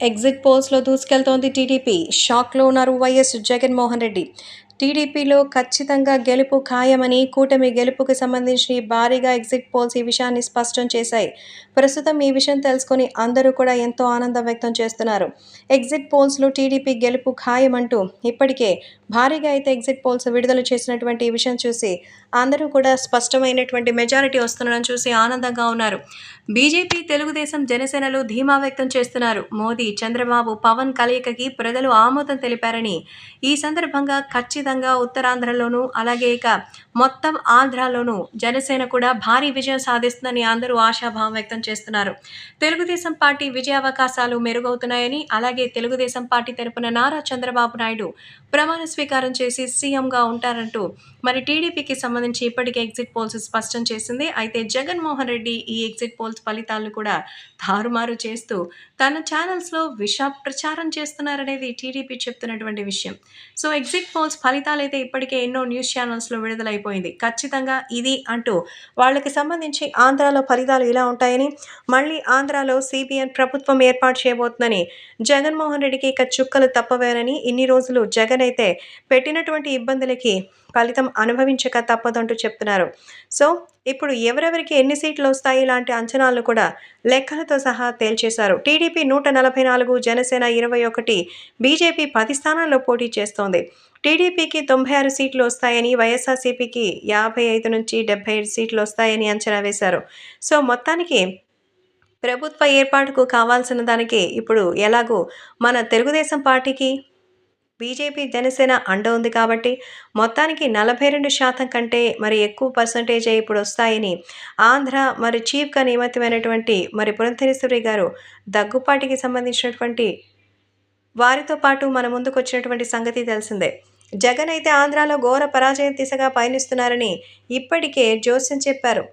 Exit పోల్స్లో దూసుకెళ్తోంది TDP. షాక్లో ఉన్నారు YS Jaganmohan Reddy. టీడీపీలో ఖచ్చితంగా గెలుపు ఖాయమని కూటమి గెలుపుకు సంబంధించి భారీగా ఎగ్జిట్ పోల్స్ ఈ విషయాన్ని స్పష్టం చేశాయి. ప్రస్తుతం ఈ విషయం తెలుసుకొని అందరూ కూడా ఎంతో ఆనందం వ్యక్తం చేస్తున్నారు. ఎగ్జిట్ పోల్స్లో టీడీపీ గెలుపు ఖాయమంటూ ఇప్పటికే భారీగా అయితే ఎగ్జిట్ పోల్స్ విడుదల చేసినటువంటి ఈ విషయం చూసి అందరూ కూడా స్పష్టమైనటువంటి మెజారిటీ వస్తుండడం చూసి ఆనందంగా ఉన్నారు. బీజేపీ తెలుగుదేశం జనసేనలు ధీమా వ్యక్తం చేస్తున్నారు. మోదీ చంద్రబాబు పవన్ కలయికకి ప్రజలు ఆమోదం తెలిపారని ఈ సందర్భంగా ఖచ్చితంగా ఉత్తరాంధ్రలోనూ అలాగే ఇక మొత్తం ఆంధ్రాలోనూ జనసేన కూడా భారీ విజయం సాధిస్తుందని అందరూ ఆశాభావం వ్యక్తం చేస్తున్నారు. తెలుగుదేశం పార్టీ విజయావకాశాలు మెరుగవుతున్నాయని అలాగే తెలుగుదేశం పార్టీ తరపున నారా చంద్రబాబు నాయుడు ప్రమాణ స్వీకారం చేసి సీఎంగా ఉంటారంటూ మరి టీడీపీకి సంబంధించి ఇప్పటికే ఎగ్జిట్ పోల్స్ స్పష్టం చేసింది. అయితే జగన్మోహన్ రెడ్డి ఈ ఎగ్జిట్ పోల్స్ ఫలితాలను కూడా తారుమారు చేస్తూ తన ఛానల్స్లో విష ప్రచారం చేస్తున్నారనేది టీడీపీ చెప్తున్నటువంటి విషయం. సో ఎగ్జిట్ పోల్స్ ఫలితాలు అయితే ఇప్పటికే ఎన్నో న్యూస్ ఛానల్స్లో విడుదలైపోయింది. ఖచ్చితంగా ఇది అంటూ వాళ్ళకి సంబంధించి ఆంధ్రాలో ఫలితాలు ఇలా ఉంటాయని మళ్ళీ ఆంధ్రాలో సిబిఎన్ ప్రభుత్వం ఏర్పాటు చేయబోతుందని జగన్మోహన్ రెడ్డికి ఇక చుక్కలు తప్పవేనని ఇన్ని రోజులు జగన్ అయితే పెట్టినటువంటి ఇబ్బందులకి ఫలితం అనుభవించక తప్పదంటూ చెప్తున్నారు. సో ఇప్పుడు ఎవరెవరికి ఎన్ని సీట్లు వస్తాయి ఇలాంటి అంచనాలను కూడా లెక్కలతో సహా తేల్చేశారు. టీడీపీ నూట నలభై నాలుగు జనసేన ఇరవై ఒకటి బీజేపీ పది స్థానాల్లో పోటీ చేస్తోంది. టీడీపీకి తొంభై ఆరు సీట్లు వస్తాయని వైఎస్ఆర్సీపీకి యాభై ఐదు నుంచి డెబ్బై ఐదు సీట్లు వస్తాయని అంచనా వేశారు. సో మొత్తానికి ప్రభుత్వ ఏర్పాటుకు కావాల్సిన దానికి ఇప్పుడు ఎలాగో మన తెలుగుదేశం పార్టీకి బీజేపీ జనసేన అండ ఉంది కాబట్టి మొత్తానికి నలభై రెండు శాతం కంటే మరి ఎక్కువ పర్సంటేజే ఇప్పుడు వస్తాయని ఆంధ్ర మరి చీఫ్గా నియమితమైనటువంటి మరి పురంధరేశ్వరి గారు దగ్గుపాటికి సంబంధించినటువంటి వారితో పాటు మన ముందుకు వచ్చినటువంటి సంగతి తెలిసిందే. జగన్ అయితే ఆంధ్రాలో ఘోర పరాజయం దిశగా పయనిస్తున్నారని ఇప్పటికే జోస్యం చెప్పారు.